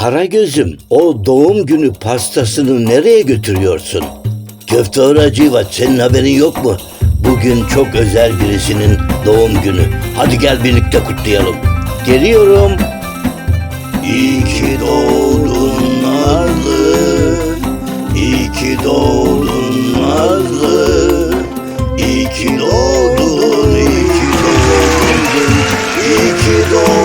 Karagöz'üm o doğum günü pastasını nereye götürüyorsun? Köfte Horacivat senin haberin yok mu? Bugün çok özel birisinin doğum günü. Hadi gel birlikte kutlayalım. Geliyorum. İyi ki doğdun Nazlı. İyi ki doğdun Nazlı. İyi ki doğdun, iyi ki doğdun, iyi ki doğdun.